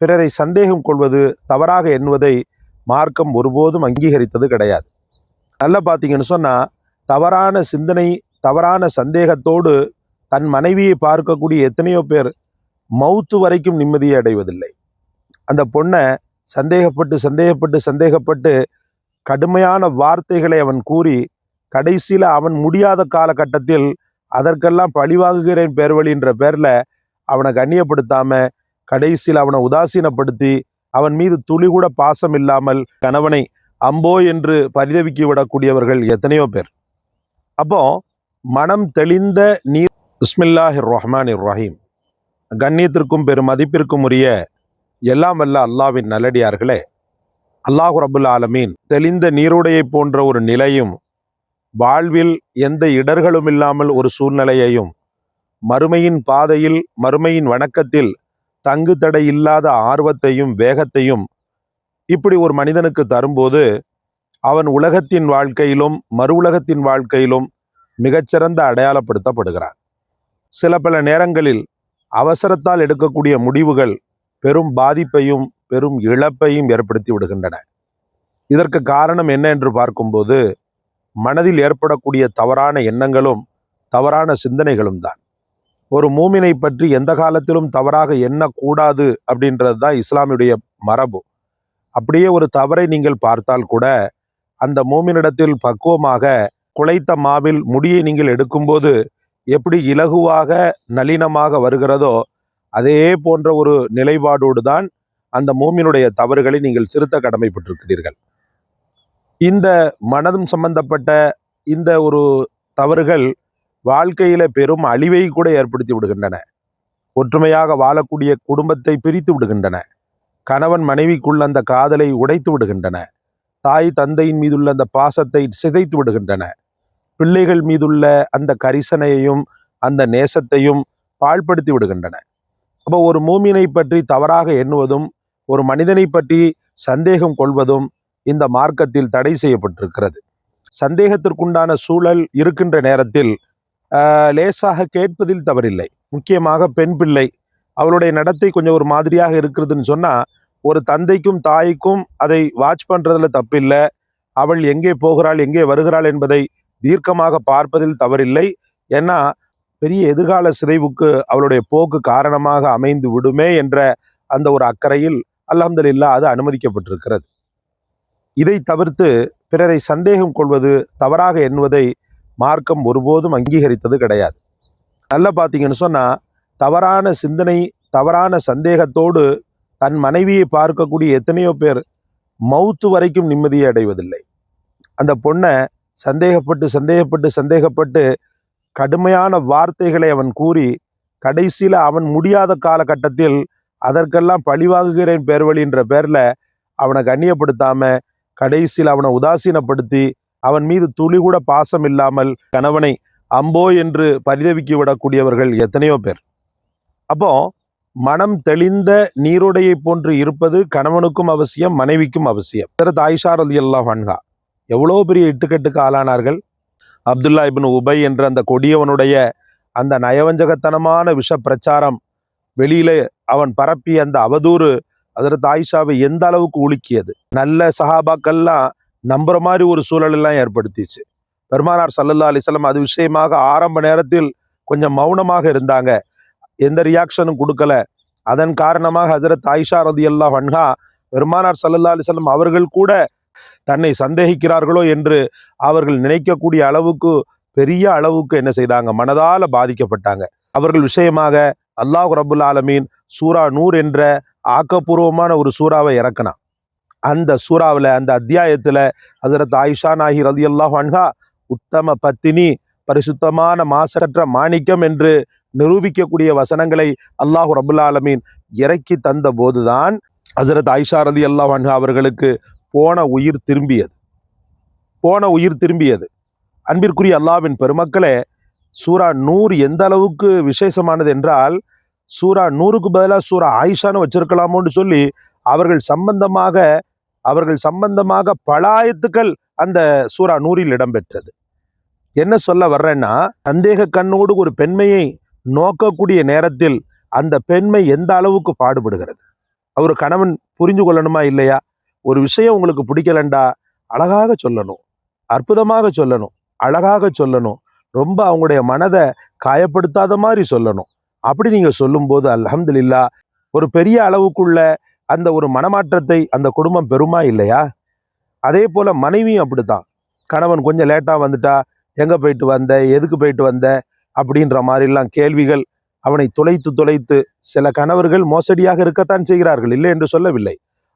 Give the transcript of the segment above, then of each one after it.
பிறரை சந்தேகம் கொள்வது தவறாக எண்ணுவதை மார்க்கம் ஒருபோதும் அங்கீகரித்தது கிடையாது. நல்லா பார்த்தீங்கன்னு சொன்னால் தவறான சிந்தனை தவறான சந்தேகத்தோடு தன் மனைவியை பார்க்கக்கூடிய எத்தனையோ பேர் மௌத்து வரைக்கும் நிம்மதியை அடைவதில்லை. அந்த பொண்ணை சந்தேகப்பட்டு சந்தேகப்பட்டு சந்தேகப்பட்டு கடுமையான வார்த்தைகளை அவன் கூறி கடைசியில் அவன் முடியாத காலகட்டத்தில் அதற்கெல்லாம் பழிவாங்குகிறேன் பேர்வழின்ற பேரில் அவனை கண்ணியப்படுத்தாமல் கடைசியில் அவனை உதாசீனப்படுத்தி அவன் மீது துளி கூட பாசம் இல்லாமல் கணவனை அம்போ என்று பரிதவிக்கி விடக்கூடியவர்கள் எத்தனையோ பேர். அப்போ மனம் தெளிந்த நீர் உஸ்மில்லாஹி ரஹ்மான் ரஹீம் கண்ணியத்திற்கும் பெரும் மதிப்பிற்கும் உரிய எல்லாம் வல்ல அல்லாவின் நல்லடியார்களே. அல்லாஹு ரபுல் ஆலமீன் தெளிந்த நீருடையை போன்ற ஒரு நிலையும் வாழ்வில் எந்த இடர்களும் இல்லாமல் ஒரு சூழ்நிலையையும் மறுமையின் பாதையில் மறுமையின் வணக்கத்தில் தங்கு தடை இல்லாத ஆர்வத்தையும் வேகத்தையும் இப்படி ஒரு மனிதனுக்கு தரும்போது அவன் உலகத்தின் வாழ்க்கையிலும் மறு உலகத்தின் வாழ்க்கையிலும் மிகச்சிறந்த அடையாளப்படுத்தப்படுகிறான். சில பல நேரங்களில் அவசரத்தால் எடுக்கக்கூடிய முடிவுகள் பெரும் பாதிப்பையும் பெரும் இழப்பையும் ஏற்படுத்தி விடுகின்றன. இதற்கு காரணம் என்ன என்று பார்க்கும்போது மனதில் ஏற்படக்கூடிய தவறான எண்ணங்களும் தவறான சிந்தனைகளும் தான். ஒரு மூமினை பற்றி எந்த காலத்திலும் தவறாக எண்ணக்கூடாது அப்படின்றது தான் இஸ்லாமியுடைய மரபு. அப்படியே ஒரு தவறை நீங்கள் பார்த்தால் கூட அந்த மூமினிடத்தில் பக்குவமாக குலைத்த மாவில் முடியை நீங்கள் எடுக்கும்போது எப்படி இலகுவாக நளினமாக வருகிறதோ அதே போன்ற ஒரு நிலைப்பாடோடு தான் அந்த மூமினுடைய தவறுகளை நீங்கள் சிறுத்த கடமைப்பட்டிருக்கிறீர்கள். இந்த மனதும் சம்பந்தப்பட்ட இந்த ஒரு தவறுகள் வாழ்க்கையில பெரும் அழிவை கூட ஏற்படுத்தி விடுகின்றன. ஒற்றுமையாக வாழக்கூடிய குடும்பத்தை பிரித்து விடுகின்றன. கணவன் மனைவிக்குள்ள அந்த காதலை உடைத்து விடுகின்றன. தாய் தந்தையின் மீதுள்ள அந்த பாசத்தை சிதைத்து விடுகின்றன. பிள்ளைகள் மீதுள்ள அந்த கரிசனையையும் அந்த நேசத்தையும் பாழ்படுத்தி விடுகின்றன. அப்போ ஒரு மூமினை பற்றி தவறாக எண்ணுவதும் ஒரு மனிதனை பற்றி சந்தேகம் கொள்வதும் இந்த மார்க்கத்தில் தடை செய்யப்பட்டிருக்கிறது. சந்தேகத்திற்குண்டான சூழல் இருக்கின்ற நேரத்தில் லேசாக கேட்பதில் தவறில்லை. முக்கியமாக பெண் பிள்ளை. அவளுடைய நடத்தை கொஞ்சம் ஒரு மாதிரியாக இருக்கிறதுன்னு சொன்னால் ஒரு தந்தைக்கும் தாய்க்கும் அதை வாட்ச் பண்ணுறதுல தப்பில்லை. அவள் எங்கே போகிறாள் எங்கே வருகிறாள் என்பதை தீர்க்கமாக பார்ப்பதில் தவறில்லை. ஏன்னா பெரிய எதிர்கால சிதைவுக்கு அவளுடைய போக்கு காரணமாக அமைந்து விடுமே என்ற அந்த ஒரு அக்கறையில் அல்ஹம்துலில்லாஹ் அது அனுமதிக்கப்பட்டிருக்கிறது. இதை தவிர்த்து பிறரை சந்தேகம் கொள்வது தவறாக எண்ணுவதை மார்க்கம் ஒருபோதும் அங்கீகரித்தது கிடையாது. நல்லா பார்த்தீங்கன்னு சொன்னால் தவறான சிந்தனை தவறான சந்தேகத்தோடு தன் மனைவியை பார்க்கக்கூடிய எத்தனையோ பேர் மௌத்து வரைக்கும் நிம்மதியை அடைவதில்லை. அந்த பொண்ணை சந்தேகப்பட்டு சந்தேகப்பட்டு சந்தேகப்பட்டு கடுமையான வார்த்தைகளை அவன் கூறி கடைசியில் அவன் முடியாத காலகட்டத்தில் அதற்கெல்லாம் பழிவாகுகிறேன் பேர்வழின்ற பேரில் அவனை கண்ணியப்படுத்தாமல் கடைசியில் அவனை உதாசீனப்படுத்தி அவன் மீது துளி கூட பாசம் இல்லாமல் கணவனை அம்போ என்று பரிதவிக்கி விடக்கூடியவர்கள் எத்தனையோ பேர். அப்போ மனம் தெளிந்த நீரோடையை போன்று இருப்பது கணவனுக்கும் அவசியம் மனைவிக்கும் அவசியம். ஹஜரத் ஆயிஷா ரதி அல்லா வன்ஹா எவ்வளோ பெரிய இட்டுக்கட்டுக்கு ஆளானார்கள்? அப்துல்லா இபின் உபை என்ற அந்த கொடியவனுடைய அந்த நயவஞ்சகத்தனமான விஷ பிரச்சாரம் வெளியில அவன் பரப்பிய அந்த அவதூறு அதற்கு ஆயிஷாவை எந்த அளவுக்கு உலுக்கியது? நல்ல சஹாபாக்கள்லாம் நம்புற மாதிரி ஒரு சூழலெல்லாம் ஏற்படுத்திச்சு. பெருமானார் சல்லல்லா அலிசல்லம் அது விஷயமாக ஆரம்ப நேரத்தில் கொஞ்சம் மௌனமாக இருந்தாங்க. எந்த ரியாக்ஷனும் கொடுக்கல. அதன் காரணமாக ஹசரத் ஆயிஷா ரதி அல்லா வன்ஹா பெருமானார் சல்லல்லா அலிசல்லம் அவர்கள் கூட தன்னை சந்தேகிக்கிறார்களோ என்று அவர்கள் நினைக்கக்கூடிய அளவுக்கு பெரிய அளவுக்கு என்ன செய்தாங்க? மனதால பாதிக்கப்பட்டாங்க. அவர்கள் விஷயமாக அல்லாஹ் ரபுல் ஆலமீன் சூரா நூர் என்ற ஆக்கப்பூர்வமான ஒரு சூறாவை இறக்கினான். அந்த சூறாவில் அந்த அத்தியாயத்தில் ஹஜரத் ஆயிஷா நாகி ரதி அல்லாஹ் அன்ஹா உத்தம பத்தினி பரிசுத்தமான மாசற்ற மாணிக்கம் என்று நிரூபிக்கக்கூடிய வசனங்களை அல்லாஹ் ரபுல்லா ஆலமீன் இறக்கி தந்த போதுதான் ஹசரத் ஆயிஷா ரதி அல்லாஹ் அன்ஹா அவர்களுக்கு போன உயிர் திரும்பியது. போன உயிர் திரும்பியது. அன்பிற்குரிய அல்லாவின் பெருமக்களே சூரா நூறு எந்த அளவுக்கு விசேஷமானது என்றால் சூரா நூறுக்கு பதிலாக சூரா ஆயிஷான்னு வச்சிருக்கலாமோன்னு சொல்லி அவர்கள் சம்பந்தமாக அவர்கள் சம்பந்தமாக பல ஆயத்துக்கள் அந்த சூரா நூறில் இடம்பெற்றது. என்ன சொல்ல வர்றேன்னா சந்தேக கண்ணோடு ஒரு பெண்மையை நோக்கக்கூடிய நேரத்தில் அந்த பெண்மை எந்த அளவுக்கு பாடுபடுகிறது? ஒரு கணவன் புரிஞ்சு கொள்ளணுமா இல்லையா? ஒரு விஷயம் உங்களுக்கு பிடிக்கலண்டா? அழகாக சொல்லணும். அற்புதமாக சொல்லணும். அழகாக சொல்லணும். ரொம்ப அவங்களுடைய மனதை காயப்படுத்தாத மாதிரி சொல்லணும். அப்படி நீங்கள் சொல்லும்போது அல்ஹம்துலில்லா ஒரு பெரிய அளவுக்குள்ள அந்த ஒரு மனமாற்றத்தை அந்த குடும்பம் பெறுமா இல்லையா? அதே போல மனைவியும் அப்படித்தான். கணவன் கொஞ்சம் லேட்டா வந்துட்டா எங்க போயிட்டு வந்த? எதுக்கு போயிட்டு வந்த? அப்படின்ற மாதிரிலாம் கேள்விகள் அவனை துளைத்து துளைத்து சில கணவர்கள் மோசடியாக இருக்கத்தான் செய்கிறார்கள் இல்லை என்று சொல்லவில்லை.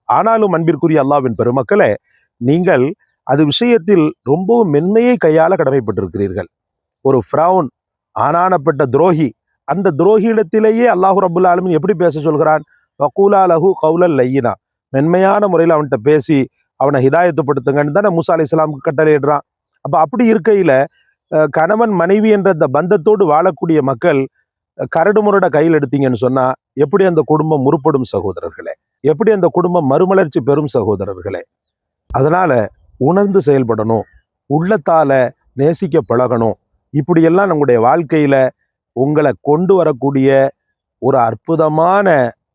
ஆனாலும் அன்பிற்குரிய அல்லாவின் பெருமக்களே நீங்கள் அது விஷயத்தில் ரொம்பவும் மென்மையை கையாள கடமைப்பட்டிருக்கிறீர்கள். ஒரு ஃப்ரவுன் ஆனானப்பட்ட துரோகி அந்த துரோகியிடத்திலேயே அல்லாஹு ரபுல் ஆலமின் எப்படி பேச சொல்கிறான்? வக்கூலா லஹு கவுலல் லையினா. மென்மையான முறையில் அவன்கிட்ட பேசி அவனை ஹிதாயத்துப்படுத்துங்கன்னு தானே மூசா அலி இஸ்லாமுக்கு கட்டளையிடுறான். அப்போ அப்படி இருக்கையில் கணவன் மனைவி என்ற அந்த பந்தத்தோடு வாழக்கூடிய மக்கள் கரடு முரட கையில் எடுத்தீங்கன்னு சொன்னால் எப்படி அந்த குடும்பம் முற்படும் சகோதரர்களே? எப்படி அந்த குடும்பம் மறுமலர்ச்சி பெறும் சகோதரர்களே? அதனால் உணர்ந்து செயல்படணும் உள்ளத்தால் நேசிக்க பழகணும். இப்படியெல்லாம் நம்முடைய வாழ்க்கையில் உங்களை கொண்டு வரக்கூடிய ஒரு அற்புதமான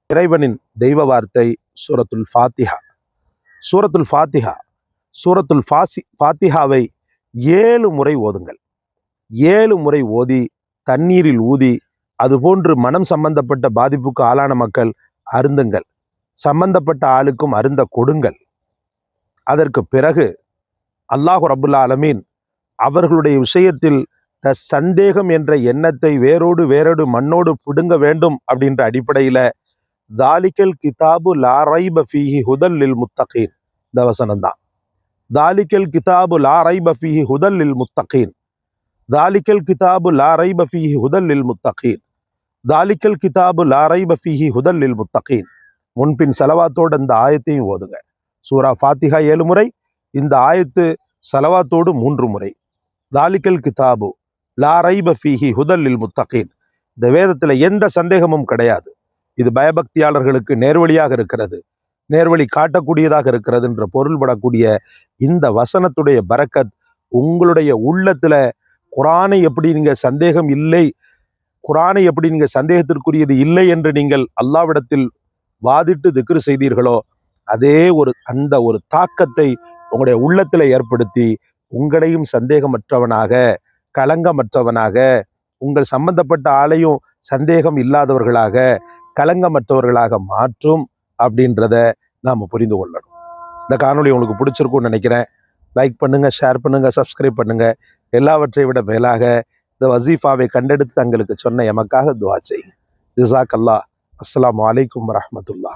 இறைவனின் தெய்வ வார்த்தை சூரத்துல் ஃபாத்திஹா. சூரத்துல் ஃபாத்திஹா சூரத்துல் ஃபாசி ஃபாத்திஹாவை ஏழு முறை ஓதுங்கள். ஏழு முறை ஓதி தண்ணீரில் ஊதி அதுபோன்று மனம் சம்பந்தப்பட்ட பாதிப்புக்கு ஆளான மக்கள் அருந்துங்கள். சம்பந்தப்பட்ட ஆளுக்கும் அருந்த கொடுங்கள். அதற்கு பிறகு அல்லாஹு ரபுல்லா அலமீன் அவர்களுடைய விஷயத்தில் த சந்தேகம் என்ற எண்ணத்தை வேரோடு வேரோடு மண்ணோடு பிடுங்க வேண்டும் அப்படின்ற அடிப்படையில தாலிக்கல் கிதாபு லாரை ஃபீஹி ஹுதல் லில் முத்தகீன் இந்த வசனம் தான் தாலிக்கல் கிதாபு லாரை ஃபீஹி ஹுதல் லில் முத்தகீன் தாலிக்கல் கிதாபு லாரை ஃபீஹி ஹுதல் லில் முத்தகீன் தாலிக்கல் கிதாபு லாரை ஃபீஹி ஹுதல் லில் முத்தகீன் முன்பின் செலவாத்தோடு இந்த ஆயத்தையும் ஓதுங்க சூரா ஃபாத்திஹா ஏழு முறை இந்த ஆயத்து செலவாத்தோடு மூன்று முறை தாலிக்கல் கிதாபு லா ரைப ஃபீஹி ஹுதல்லில் முத்தகீன் இந்த வேதத்தில் எந்த சந்தேகமும் கிடையாது இது பயபக்தியாளர்களுக்கு நேர்வழியாக இருக்கிறது. நேர்வழி காட்டக்கூடியதாக இருக்கிறது என்ற பொருள்படக்கூடிய இந்த வசனத்துடைய பரக்கத் உங்களுடைய உள்ளத்தில் குரானை எப்படி நீங்கள் சந்தேகம் இல்லை குரானை எப்படி நீங்கள் சந்தேகத்திற்குரியது இல்லை என்று நீங்கள் அல்லாவிடத்தில் வாதிட்டு திக்ரு செய்தீர்களோ அதே ஒரு அந்த ஒரு தாக்கத்தை உங்களுடைய உள்ளத்தில் ஏற்படுத்தி உங்களையும் சந்தேகமற்றவனாக களங்கமற்றவனாக உங்கள் சம்பந்தப்பட்ட ஆளையும் சந்தேகம் இல்லாதவர்களாக களங்கமற்றவர்களாக மாற்றும் அப்படின்றத நாம் புரிந்து கொள்ளணும். இந்த காணொளி உங்களுக்கு பிடிச்சிருக்கும்னு நினைக்கிறேன். லைக் பண்ணுங்கள் ஷேர் பண்ணுங்கள் சப்ஸ்கிரைப் பண்ணுங்க. எல்லாவற்றை விட மேலாக இந்த வசீஃபாவை கண்டெடுத்து தங்களுக்கு சொன்ன எமக்காக துவா செய்யுங்க. ஜிசாக் அல்லா அஸ்லாம் வலைக்கம் வரமத்துல்லா